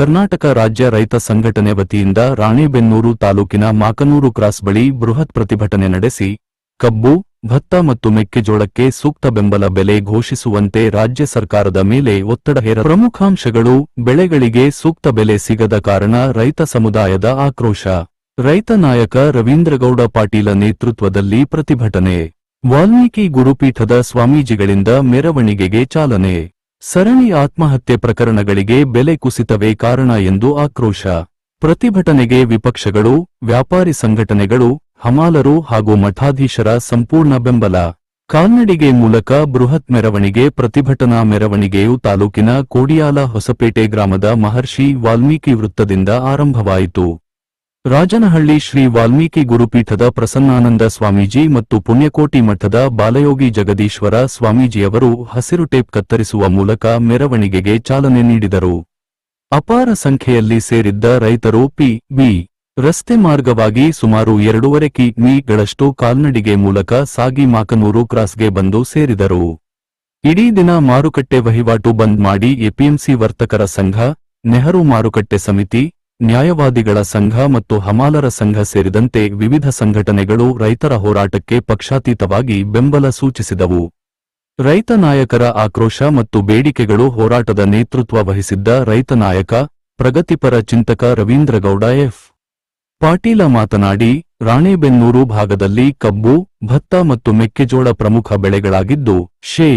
ಕರ್ನಾಟಕ ರಾಜ್ಯ ರೈತ ಸಂಘಟನೆ ವತಿಯಿಂದ ರಾಣೆಬೆನ್ನೂರು ತಾಲೂಕಿನ ಮಾಕನೂರು ಕ್ರಾಸ್ ಬಳಿ ಬೃಹತ್ ಪ್ರತಿಭಟನೆ ನಡೆಸಿ, ಕಬ್ಬು, ಭತ್ತ ಮತ್ತು ಮೆಕ್ಕೆಜೋಳಕ್ಕೆ ಸೂಕ್ತ ಬೆಂಬಲ ಬೆಲೆ ಘೋಷಿಸುವಂತೆ ರಾಜ್ಯ ಸರ್ಕಾರದ ಮೇಲೆ ಒತ್ತಡ ಹೇರ ಪ್ರಮುಖಾಂಶಗಳು ಬೆಳೆಗಳಿಗೆ ಸೂಕ್ತ ಬೆಲೆ ಸಿಗದ ಕಾರಣ ರೈತ ಸಮುದಾಯದ ಆಕ್ರೋಶ. ರೈತ ನಾಯಕ ರವೀಂದ್ರಗೌಡ ಪಾಟೀಲ ನೇತೃತ್ವದಲ್ಲಿ ಪ್ರತಿಭಟನೆ. ವಾಲ್ಮೀಕಿ ಗುರುಪೀಠದ ಸ್ವಾಮೀಜಿಗಳಿಂದ ಮೆರವಣಿಗೆಗೆ ಚಾಲನೆ. ಸರಣಿ ಆತ್ಮಹತ್ಯೆ ಪ್ರಕರಣಗಳಿಗೆ ಬೆಲೆ ಕುಸಿತವೇ ಕಾರಣ ಎಂದು ಆಕ್ರೋಶ. ಪ್ರತಿಭಟನೆಗೆ ವಿಪಕ್ಷಗಳು, ವ್ಯಾಪಾರಿ ಸಂಘಟನೆಗಳು, ಹಮಾಲರು ಹಾಗೂ ಮಠಾಧೀಶರ ಸಂಪೂರ್ಣ ಬೆಂಬಲ. ಕಾಲ್ನಡಿಗೆ ಮೂಲಕ ಬೃಹತ್ ಮೆರವಣಿಗೆ ಪ್ರತಿಭಟನಾ ಮೆರವಣಿಗೆಯು ತಾಲೂಕಿನ ಕೋಡಿಯಾಲ ಹೊಸಪೇಟೆ ಗ್ರಾಮದ ಮಹರ್ಷಿ ವಾಲ್ಮೀಕಿ ವೃತ್ತದಿಂದ ಆರಂಭವಾಯಿತು. ರಾಜನಹಳ್ಳಿ ಶ್ರೀ ವಾಲ್ಮೀಕಿ ಗುರುಪೀಠದ ಪ್ರಸನ್ನಾನಂದ ಸ್ವಾಮೀಜಿ ಮತ್ತು ಪುಣ್ಯಕೋಟಿ ಮಠದ ಬಾಲಯೋಗಿ ಜಗದೀಶ್ವರ ಸ್ವಾಮೀಜಿಯವರು ಹಸಿರು ಟೇಪ್ ಕತ್ತರಿಸುವ ಮೂಲಕ ಮೆರವಣಿಗೆಗೆ ಚಾಲನೆ ನೀಡಿದರು. ಅಪಾರ ಸಂಖ್ಯೆಯಲ್ಲಿ ಸೇರಿದ್ದ ರೈತರು ಪಿ, ಬಿ, ರಸ್ತೆ ಮಾರ್ಗವಾಗಿ ಸುಮಾರು ಎರಡೂವರೆ ಕಿ ಮೀಗಳಷ್ಟು ಕಾಲ್ನಡಿಗೆ ಮೂಲಕ ಸಾಗಿ ಮಾಕನೂರು ಕ್ರಾಸ್ಗೆ ಬಂದು ಸೇರಿದರು. ಇಡೀ ದಿನ ಮಾರುಕಟ್ಟೆ ವಹಿವಾಟು ಬಂದ್ ಮಾಡಿ ಎಪಿಎಂಸಿ ವರ್ತಕರ ಸಂಘ, ನೆಹರು ಮಾರುಕಟ್ಟೆ ಸಮಿತಿ ನ್ಯಾಯವಾದಿಗಳ ಸಂಘ ಮತ್ತು ಹಮಾಲರ ಸಂಘ ಸೇರಿದಂತೆ ವಿವಿಧ ಸಂಘಟನೆಗಳು ರೈತರ ಹೋರಾಟಕ್ಕೆ ಪಕ್ಷಾತೀತವಾಗಿ ಬೆಂಬಲ ಸೂಚಿಸಿದವು. ರೈತ ನಾಯಕರ ಆಕ್ರೋಶ ಮತ್ತು ಬೇಡಿಕೆಗಳು ಹೋರಾಟದ ನೇತೃತ್ವ ವಹಿಸಿದ್ದ ರೈತ ನಾಯಕ, ಪ್ರಗತಿಪರ ಚಿಂತಕ ರವೀಂದ್ರಗೌಡ ಎಫ್. ಪಾಟೀಲ ಮಾತನಾಡಿ, ರಾಣೆಬೆನ್ನೂರು ಭಾಗದಲ್ಲಿ ಕಬ್ಬು, ಭತ್ತ ಮತ್ತು ಮೆಕ್ಕೆಜೋಳ ಪ್ರಮುಖ ಬೆಳೆಗಳಾಗಿದ್ದು, ಶೇ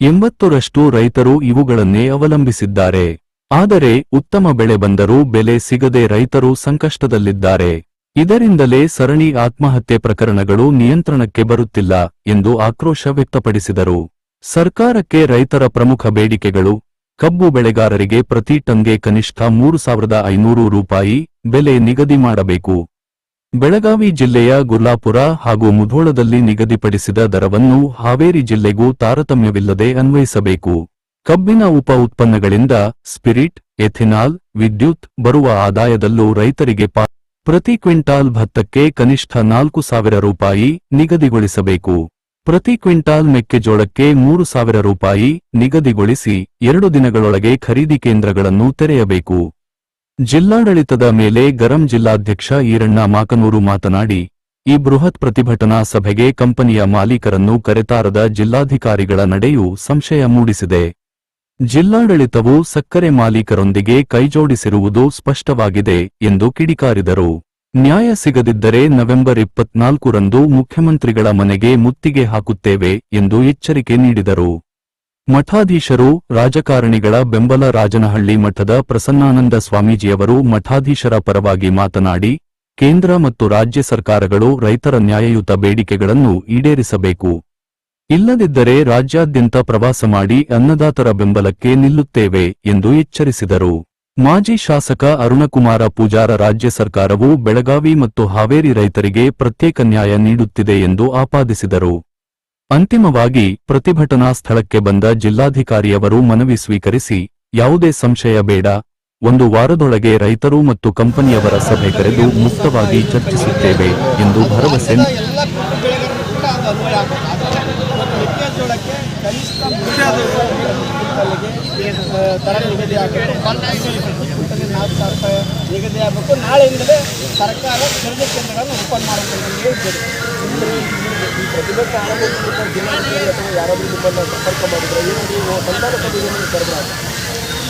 ಎಂಬತ್ತರಷ್ಟು ರೈತರು ಇವುಗಳನ್ನೇ ಅವಲಂಬಿಸಿದ್ದಾರೆ. ಆದರೆ ಉತ್ತಮ ಬೆಳೆ ಬಂದರೂ ಬೆಲೆ ಸಿಗದೆ ರೈತರು ಸಂಕಷ್ಟದಲ್ಲಿದ್ದಾರೆ. ಇದರಿಂದಲೇ ಸರಣಿ ಆತ್ಮಹತ್ಯೆ ಪ್ರಕರಣಗಳು ನಿಯಂತ್ರಣಕ್ಕೆ ಬರುತ್ತಿಲ್ಲ ಎಂದು ಆಕ್ರೋಶ ವ್ಯಕ್ತಪಡಿಸಿದರು. ಸರ್ಕಾರಕ್ಕೆ ರೈತರ ಪ್ರಮುಖ ಬೇಡಿಕೆಗಳು, ಕಬ್ಬು ಬೆಳೆಗಾರರಿಗೆ ಪ್ರತಿ ಟನ್ಗೆ ಕನಿಷ್ಠ ಮೂರು ಸಾವಿರದ ಐನೂರು ರೂಪಾಯಿ ಬೆಲೆ ನಿಗದಿ ಮಾಡಬೇಕು. ಬೆಳಗಾವಿ ಜಿಲ್ಲೆಯ ಗುರ್ಲಾಪುರ ಹಾಗೂ ಮುಧೋಳದಲ್ಲಿ ನಿಗದಿಪಡಿಸಿದ ದರವನ್ನು ಹಾವೇರಿ ಜಿಲ್ಲೆಗೂ ತಾರತಮ್ಯವಿಲ್ಲದೆ ಅನ್ವಯಿಸಬೇಕು. ಕಬ್ಬಿನ ಉಪ ಉತ್ಪನ್ನಗಳಿಂದ ಸ್ಪಿರಿಟ್, ಎಥಿನಾಲ್, ವಿದ್ಯುತ್ ಬರುವ ಆದಾಯದಲ್ಲೂ ರೈತರಿಗೆ ಪಾ ಪ್ರತಿ ಕ್ವಿಂಟಾಲ್ ಭತ್ತಕ್ಕೆ ಕನಿಷ್ಠ ನಾಲ್ಕು ಸಾವಿರ ರೂಪಾಯಿ ನಿಗದಿಗೊಳಿಸಬೇಕು. ಪ್ರತಿ ಕ್ವಿಂಟಾಲ್ ಮೆಕ್ಕೆಜೋಳಕ್ಕೆ ಮೂರು ಸಾವಿರ ರೂಪಾಯಿ ನಿಗದಿಗೊಳಿಸಿ ಎರಡು ದಿನಗಳೊಳಗೆ ಖರೀದಿ ಕೇಂದ್ರಗಳನ್ನು ತೆರೆಯಬೇಕು. ಜಿಲ್ಲಾಡಳಿತದ ಮೇಲೆ ಗರಂ ಜಿಲ್ಲಾಧ್ಯಕ್ಷ ಈರಣ್ಣ ಮಾಕನೂರು ಮಾತನಾಡಿ, ಈ ಬೃಹತ್ ಪ್ರತಿಭಟನಾ ಸಭೆಗೆ ಕಂಪನಿಯ ಮಾಲೀಕರನ್ನು ಕರೆತಾರದ ಜಿಲ್ಲಾಧಿಕಾರಿಗಳ ನಡೆಯು ಸಂಶಯ ಮೂಡಿಸಿದೆ. ಜಿಲ್ಲಾಡಳಿತವು ಸಕ್ಕರೆ ಮಾಲೀಕರೊಂದಿಗೆ ಕೈಜೋಡಿಸಿರುವುದು ಸ್ಪಷ್ಟವಾಗಿದೆ ಎಂದು ಕಿಡಿಕಾರಿದರು. ನ್ಯಾಯ ಸಿಗದಿದ್ದರೆ ನವೆಂಬರ್ ಇಪ್ಪತ್ನಾಲ್ಕರಂದು ಮುಖ್ಯಮಂತ್ರಿಗಳ ಮನೆಗೆ ಮುತ್ತಿಗೆ ಹಾಕುತ್ತೇವೆ ಎಂದು ಎಚ್ಚರಿಕೆ ನೀಡಿದರು. ಮಠಾಧೀಶರು, ರಾಜಕಾರಣಿಗಳ ಬೆಂಬಲ ರಾಜನಹಳ್ಳಿ ಮಠದ ಪ್ರಸನ್ನಾನಂದ ಸ್ವಾಮೀಜಿಯವರು ಮಠಾಧೀಶರ ಪರವಾಗಿ ಮಾತನಾಡಿ, ಕೇಂದ್ರ ಮತ್ತು ರಾಜ್ಯ ಸರ್ಕಾರಗಳು ರೈತರ ನ್ಯಾಯಯುತ ಬೇಡಿಕೆಗಳನ್ನು ಈಡೇರಿಸಬೇಕು. ಇಲ್ಲದಿದ್ದರೆ ರಾಜ್ಯಾದ್ಯಂತ ಪ್ರವಾಸ ಮಾಡಿ ಅನ್ನದಾತರ ಬೆಂಬಲಕ್ಕೆ ನಿಲ್ಲುತ್ತೇವೆ ಎಂದು ಎಚ್ಚರಿಸಿದರು. ಮಾಜಿ ಶಾಸಕ ಅರುಣಕುಮಾರ ಪೂಜಾರ ರಾಜ್ಯ ಸರ್ಕಾರವು ಬೆಳಗಾವಿ ಮತ್ತು ಹಾವೇರಿ ರೈತರಿಗೆ ಪ್ರತ್ಯೇಕ ನ್ಯಾಯ ನೀಡುತ್ತಿದೆ ಎಂದು ಆಪಾದಿಸಿದರು. ಅಂತಿಮವಾಗಿ ಪ್ರತಿಭಟನಾ ಸ್ಥಳಕ್ಕೆ ಬಂದ ಜಿಲ್ಲಾಧಿಕಾರಿಯವರು ಮನವಿ ಸ್ವೀಕರಿಸಿ, ಯಾವುದೇ ಸಂಶಯ ಬೇಡ, ಒಂದು ವಾರದೊಳಗೆ ರೈತರು ಮತ್ತು ಕಂಪನಿಯವರ ಸಭೆ ಕರೆದು ಮುಕ್ತವಾಗಿ ಚರ್ಚಿಸುತ್ತೇವೆ ಎಂದು ಭರವಸೆ ಇವತ್ತು ಮೆಕ್ಕೆಜೋಳಕ್ಕೆ ಕನಿಷ್ಠ ದರ ನಿಗದಿ ಆಗಬೇಕು ನಾಲ್ಕು ಸಾವಿರ ರೂಪಾಯಿ ನಿಗದಿ ಆಗಬೇಕು. ನಾಳೆಯಿಂದಲೇ ಸರ್ಕಾರ ಖರೀದಿ ಕೇಂದ್ರಗಳನ್ನು ಓಪನ್ ಮಾಡಬೇಕು ಈ ಪ್ರತಿಭಟನೆ ಯಾರಾದರೂ ನಿಮ್ಮನ್ನು ಸಂಪರ್ಕ ಮಾಡಿದ್ರೆ ಏನು ನೀವು ಸಂಧಾನ ಸಭೆಯನ್ನು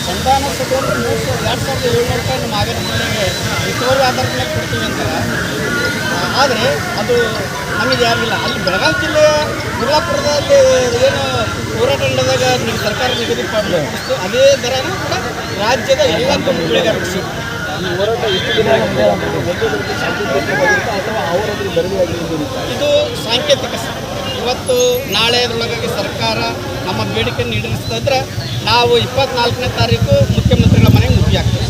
ಸಂಧಾನ ಸಭೆಯಲ್ಲಿ ಮೂರು ಸಾವಿರ ಎರಡು ಸಾವಿರದ ಏಳ್ನೂರು ರೂಪಾಯಿ ನಮ್ಮ ಆಗಿನ ಮನೆಗೆ ರಿಕವರಿ ಆಧಾರದ ಮೇಲೆ ಕೊಡ್ತೀವಿ ಅಂತಾರೆ. ಆದರೆ ಅದು ನಮಗೆ ಯಾರಿಲ್ಲ ಅಲ್ಲಿ ಬೆಳಗಾವಿ ಜಿಲ್ಲೆಯ ಗುರುಲಾಪುರದಲ್ಲಿ ಏನು ಹೋರಾಟ ನಡೆದಾಗ ನಿಮ್ಮ ಸರ್ಕಾರ ನಿಗದಿ ಪಡಿಸ್ತು ಅದೇ ದರನೂ ಕೂಡ ರಾಜ್ಯದ ಎಲ್ಲ ಬೆಳೆಗಾರರಿಗೆ ಸಿಗುತ್ತೆ ಈ ಹೋರಾಟ ಎಷ್ಟು ದಿನ ಆಗಿದೆ? ಅಥವಾ ಅವರಲ್ಲಿ ಇದು ಸಾಂಕೇತಿಕ. ಇವತ್ತು ನಾಳೆಯೊಳಗಾಗಿ ಸರ್ಕಾರ ನಮ್ಮ ಬೇಡಿಕೆಯನ್ನು ಈಡೇರಿಸಿದ್ರೆ ನಾವು ಇಪ್ಪತ್ನಾಲ್ಕನೇ ತಾರೀಕು ಮುಖ್ಯಮಂತ್ರಿಗಳ ಮನೆಗೆ ಮುಖ್ಯ ಆಗ್ತದೆ